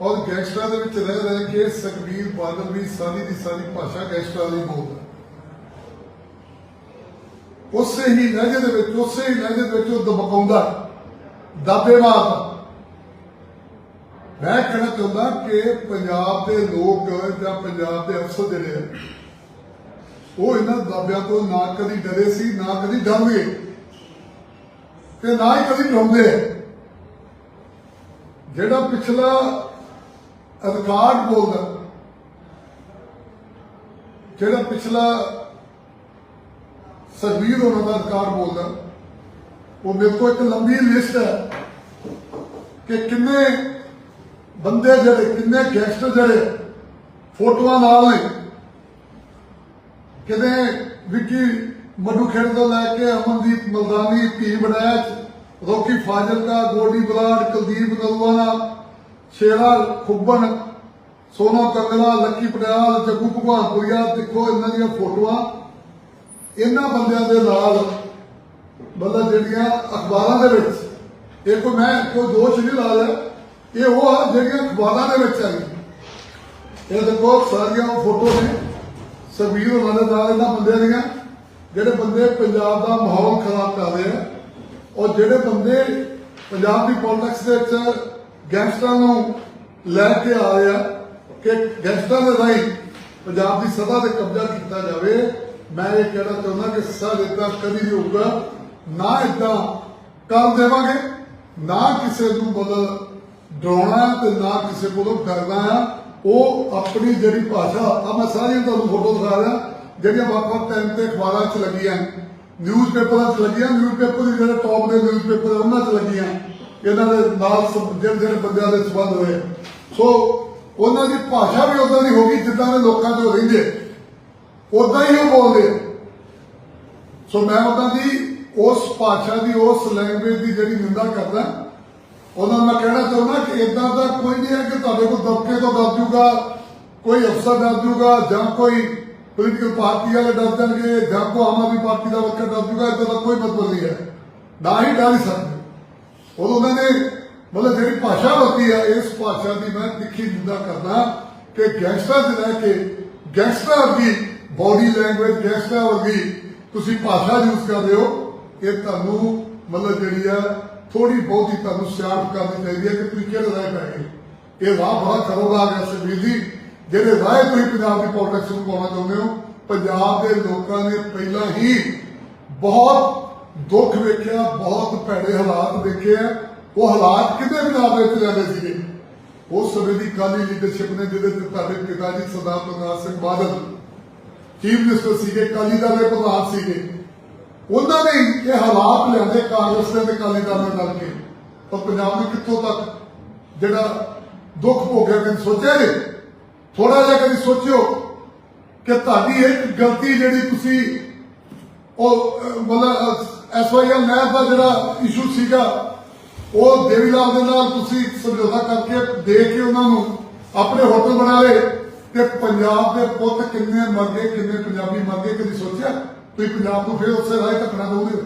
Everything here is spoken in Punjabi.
ਔਰ ਗੈਂਗਸਟਰਾਂ ਦੇ ਵਿੱਚ ਰਹਿ ਰਹਿ ਕੇ ਸੁਖਬੀਰ ਬਾਦਲ ਵੀ ਸਾਰੀ ਦੀ ਸਾਰੀ ਭਾਸ਼ਾ ਗੈਂਗਸਟਰਾਂ ਦੀ ਬੋਲਦਾ ਉਸੇ ਹੀ ਲਹਿਜੇ ਦੇ ਵਿੱਚ, ਉਸੇ ਹੀ ਲਹਿਜੇ ਦੇ ਵਿੱਚ ਉਹ ਦਬਕਾਉਂਦਾ ਦਾਬੇ ਮੈਂ ਕਹਿਣਾ ਚਾਹੁੰਦਾ ਕਿ ਪੰਜਾਬ ਦੇ ਲੋਕ ਜਾਂ ਪੰਜਾਬ ਦੇ ਅਫਸਰ ਜਿਹੜੇ ਆ, ਉਹ ਇਹਨਾਂ ਦਾਬਿਆਂ ਤੋਂ ਨਾ ਕਦੀ ਡਰੇ ਸੀ, ਨਾ ਕਦੀ ਡਰਨਗੇ ਤੇ ਨਾ ਹੀ ਕਦੀ ਡਰਾਉਂਦੇ। ਆ ਜਿਹੜਾ ਪਿਛਲਾ ਅਧਿਕਾਰ ਬੋਲਦਾ। ਜਿਹੜਾ ਪਿਛਲਾ ਸਰਵੀਰ ਉਹਨਾਂ ਦਾ ਅਧਿਕਾਰ ਬੋਲਦਾ, ਉਹ ਮੇਰੇ ਕੋਲ ਇੱਕ ਲੰਬੀ ਲਿਸਟ ਹੈ ਕਿ ਕਿੰਨੇ ਬੰਦੇ ਜਿਹੜੇ, ਕਿੰਨੇ ਗੈਂਗਸਟਰ ਜਿਹੜੇ ਫੋਟੋਆਂ ਨਾਲ ਨੇ। ਕਿਤੇ ਵਿੱਕੀ ਮੱਡੂ ਖੇਡ ਤੋਂ ਲੈ ਕੇ ਅਮਨਦੀਪ ਮਲਦਾਨੀ ਧੀ ਬੜੈਚ ਰੋਕੀ ਫਾਜ਼ਿਲਕਾ, ਗੋਡੀ ਬਲਾਡ ਕੁਲਦੀਪ ਨਲਵਾਨਾ ਸ਼ੇਰਾ ਖੁੱਬਣ, ਸੋਨਾ ਕੰਗਲਾ ਲੱਕੀ ਪਟਿਆਲ, ਜੱਗੂ ਭਗਵਾਨਪੁਰੀਆ ਦੇਖੋ ਇਹਨਾਂ ਦੀਆਂ ਫੋਟੋਆਂ। ਇਹਨਾਂ ਬੰਦਿਆਂ ਦੇ ਨਾਲ, ਮਤਲਬ ਜਿਹੜੀਆਂ ਅਖਬਾਰਾਂ ਦੇ ਵਿੱਚ ਇਹ ਕੋਈ ਮੈਂ ਕੋਈ ਦੋਸ਼ ਨਹੀਂ ਲਾ ਰਿਹਾ ਇਹ ਉਹ ਆ ਜਿਹੜੀਆਂ ਅਖਬਾਰਾਂ ਦੇ ਵਿੱਚ ਆਈ ਇਹ ਦੇਖੋ ਸਾਰੀਆਂ ਉਹ ਫੋਟੋ ਨੇ ਸਰਵੀਰ ਉਹਨਾਂ ਦੇ ਨਾਲ ਇਹਨਾਂ ਬੰਦਿਆਂ ਦੀਆਂ, ਜਿਹੜੇ ਬੰਦੇ ਪੰਜਾਬ ਦਾ ਮਾਹੌਲ ਖਰਾਬ ਕਰ ਰਹੇ ਆ, ਔਰ ਜਿਹੜੇ ਬੰਦੇ ਪੰਜਾਬ ਦੀ ਪੋਲਿਟਿਕਸ ਦੇ ਵਿੱਚ ਗੈਂਗਸਟਰਾਂ ਨੂੰ ਲੈ ਕੇ ਆ ਰਹੇ ਕਿ ਗੈਂਗਸਟਰਾਂ ਦੇ ਰਾਹੀਂ ਪੰਜਾਬ ਦੀ ਸਦਾ ਤੇ ਕਬਜ਼ਾ ਕੀਤਾ ਜਾਵੇ। ਮੈਂ ਇਹ ਕਹਿਣਾ ਚਾਹੁੰਦਾ ਕਿ ਸਰ ਇਦਾਂ ਕਦੀ ਨਹੀਂ ਹੋਊਗਾ। ਨਾ ਇਦਾਂ ਕਰ ਦੇਵਾਂਗੇ, ਨਾ ਕਿਸੇ ਨੂੰ ਮਤਲਬ ਡਰਾਉਣਾ ਤੇ ਨਾ ਕਿਸੇ ਕੋਲੋਂ ਕਰਨਾ ਆ ਉਹ ਆਪਣੀ ਜਿਹੜੀ ਭਾਸ਼ਾ ਆ ਮੈਂ ਸਾਰੀਆਂ ਤੁਹਾਨੂੰ ਫੋਟੋ ਦਿਖਾ ਰਿਹਾ, ਜਿਹੜੀਆਂ ਵੱਖ-ਵੱਖ ਟਾਈਮ ਤੇ ਅਖਬਾਰਾਂ 'ਚ ਲੱਗੀਆਂ। ਨਿਊਜ਼ਪੇਪਰਾਂ 'ਚ ਲੱਗੀਆਂ, ਨਿਊਜ਼ਪੇਪਰ ਦੇ ਜਿਹੜੇ ਟੌਪ ਦੇ ਨਿਊਜ਼ਪੇਪਰ ਉਹਨਾਂ 'ਚ ਲੱਗੀਆਂ। ਇਹਨਾਂ ਦੇ ਨਾਲ ਜਿਹੜੇ ਜਿਹੜੇ ਬੰਦਿਆਂ ਦੇ ਸਬੰਧ ਹੋਏ। ਸੋ, ਉਹਨਾਂ ਦੀ ਭਾਸ਼ਾ ਵੀ ਉਦਾਂ ਦੀ ਹੋ ਗਈ ਜਿੱਦਾਂ ਦੇ ਲੋਕਾਂ 'ਚ ਰਹਿੰਦੇ। ਉਦਾਂ ਹੀ ਉਹ ਬੋਲਦੇ। ਸੋ ਮੈਂ ਉਹਨਾਂ ਦੀ ਉਸ ਭਾਸ਼ਾ ਦੀ, ਉਸ ਲੈਂਗੁਏਜ ਦੀ ਜਿਹੜੀ ਨਿੰਦਾ ਕਰਦਾ, ਉਹਨਾਂ ਨੂੰ ਮੈਂ ਕਹਿਣਾ ਚਾਹੁੰਦਾ ਕਿ ਇਦਾਂ ਦਾ ਕੋਈ ਨਹੀਂ ਹੈ ਕਿ ਤੁਹਾਡੇ ਕੋਲ ਦਬਕੇ ਤੋਂ ਡਰ ਜੂਗਾ, ਕੋਈ ਅਫਸਰ ਡਰ ਜੂਗਾ, ਜਾਂ ਕੋਈ ਪੋਲੀਟੀਕਲ ਪਾਰਟੀ ਵਾਲੇ ਡਰ ਜਾਣਗੇ ਜਾਂ ਕੋਈ ਆਮ ਆਦਮੀ ਪਾਰਟੀ ਦਾ ਵਰਕਰ ਡਰ ਜੂਗਾ ਇਦਾਂ ਦਾ ਕੋਈ ਮਤਲਬ ਨਹੀਂ ਹੈ। ਨਾ ਹੀ ਡਰ ਹੀ ਸਕਦੇ। ਉਦੋਂ ਉਹਨਾਂ ਨੇ ਮਤਲਬ ਜਿਹੜੀ ਭਾਸ਼ਾ ਵਰਤੀ ਹੈ ਇਸ ਭਾਸ਼ਾ ਦੀ ਮੈਂ ਤਿੱਖੀ ਨਿੰਦਾ ਕਰਦਾ ਕਿ ਗੈਂਗਸਟਰ ਦੇ ਰਹਿ ਕੇ ਗੈਂਗਸਟਰ ਦੀ ਬਾਡੀ ਲੈਂਗੁਏਜ ਗੈਂਗਸਟਰ ਵਰਗੀ ਤੁਸੀਂ ਭਾਸ਼ਾ ਯੂਜ਼ ਕਰਦੇ ਹੋ, ਇਹ ਤੁਹਾਨੂੰ ਮਤਲਬ ਜਿਹੜੀ ਆ ਥੋੜੀ ਬਹੁਤੀ ਤੁਹਾਨੂੰ ਸਿਆਣਪ ਕਰਨੀ ਚਾਹੀਦੀ ਹੈ ਕਿ ਤੁਸੀਂ ਕਿਹੜੇ ਰਾਹ ਪੈ ਇਹ ਰਾਹ ਬੜਾ ਖਤਰਨਾਕ ਹੈ ਸੁਖਬੀਰ ਜੀ। ਜਿਹੜੇ ਰਾਹ ਤੁਸੀਂ ਪੰਜਾਬ ਦੀ ਪੋਲਿਟਿਕਸ ਨੂੰ ਪਾਉਣਾ ਚਾਹੁੰਦੇ ਹੋ, ਪੰਜਾਬ ਦੇ ਲੋਕਾਂ ਨੇ ਪਹਿਲਾਂ ਹੀ ਬਹੁਤ ਦੁੱਖ ਵੇਖਿਆ, ਬਹੁਤ ਭੈੜੇ ਹਾਲਾਤ ਵੇਖੇ ਆ। ਉਹ ਹਾਲਾਤ ਕਿਤੇ ਪੰਜਾਬ ਦੇ ਵਿੱਚ ਜਾਂਦੇ ਸੀਗੇ? ਉਸ ਸਮੇਂ ਦੀ ਕਾਲੀ ਲੀਡਰਸ਼ਿਪ ਨੇ ਜਿਹਦੇ ਤੇ ਤੁਹਾਡੇ ਪਿਤਾ ਜੀ ਸਰਦਾਰ ਪ੍ਰਕਾਸ਼ ਸਿੰਘ ਬਾਦਲ ਚੀਫ ਮਿਨਿਸਟਰ ਸੀਗੇ, ਕਾਲੀ ਦਲ ਦੇ ਪ੍ਰਧਾਨ ਸੀਗੇ। ਉਹਨਾਂ ਨੇ ਇਹ ਹਾਲਾਤ ਲਿਆਂਦੇ ਕਾਂਗਰਸ ਦੇ ਤੇ ਕਾਲੀ ਦਲ ਨਾਲ ਰਲ ਕੇ। ਪਰ ਪੰਜਾਬ ਨੇ ਕਿੱਥੋਂ ਤੱਕ ਜਿਹੜਾ ਦੁੱਖ ਭੋਗਿਆ ਕਦੇ ਸੋਚਿਆ ਨੇ ਥੋੜਾ ਜਿਹਾ ਕਦੇ ਸੋਚਿਓ ਕਿ ਤੁਹਾਡੀ ਇੱਕ ਗਲਤੀ ਜਿਹੜੀ ਤੁਸੀਂ ਉਹ ਮਤਲਬ ਐਸਵਾਈਐਲ ਨਹਿਰ ਦਾ ਜਿਹੜਾ ਇਸ਼ੂ ਸੀਗਾ, ਉਹ ਦੇਵੀ ਲਾਲ ਦੇ ਨਾਲ ਤੁਸੀਂ ਸਮਝੌਤਾ ਕਰਕੇ ਦੇ ਕੇ ਉਹਨਾਂ ਨੂੰ ਆਪਣੇ ਹੋਟਲ ਬਣਾ ਲਏ ਤੇ ਪੰਜਾਬ ਦੇ ਪੁੱਤ ਕਿੰਨੇ ਮਰ ਗਏ, ਕਿੰਨੇ ਪੰਜਾਬੀ ਮਰ ਗਏ, ਕਦੀ ਸੋਚਿਆ? ਤੁਸੀਂ ਪੰਜਾਬ ਨੂੰ ਫਿਰ ਉਸੇ ਰਾਹ ਧੱਕਣਾ ਦੋਗੇ?